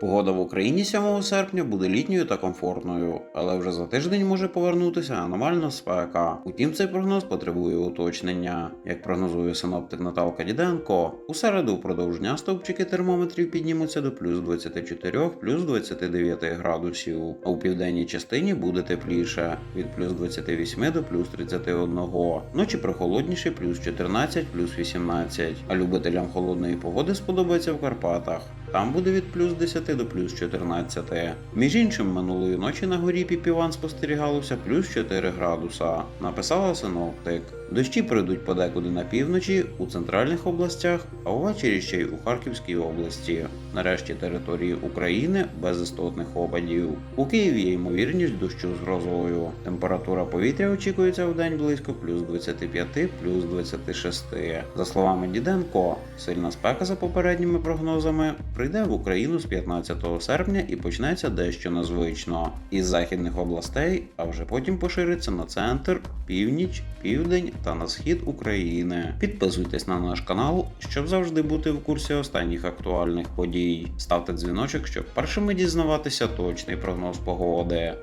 Погода в Україні 7 серпня буде літньою та комфортною, але вже за тиждень може повернутися аномальна спека. Утім, цей прогноз потребує уточнення. Як прогнозує синоптик Наталка Діденко, у середу впродовж дня стовпчики термометрів піднімуться до плюс 24, плюс 29 градусів, а у південній частині буде тепліше від плюс 28 до плюс 31. Ночі прохолодніше плюс 14, плюс 18. А любителям холодної погоди сподобається в Карпатах. Там буде від плюс 10 до плюс 14. Між іншим, минулої ночі на горі Піпіван спостерігалося плюс 4 градуса, написала синоптик. Дощі прийдуть подекуди на півночі, у центральних областях, а увечері ще й у Харківській області. Нарешті території України без істотних опадів. У Києві є ймовірність дощу з грозою. Температура повітря очікується в день близько плюс 25, плюс 26. За словами Діденко, сильна спека за попередніми прогнозами прийде в Україну з 15 серпня і почнеться дещо незвично із західних областей, а вже потім пошириться на центр, північ, південь та на схід України. Підписуйтесь на наш канал, щоб завжди бути в курсі останніх актуальних подій. Ставте дзвіночок, щоб першими дізнаватися точний прогноз погоди.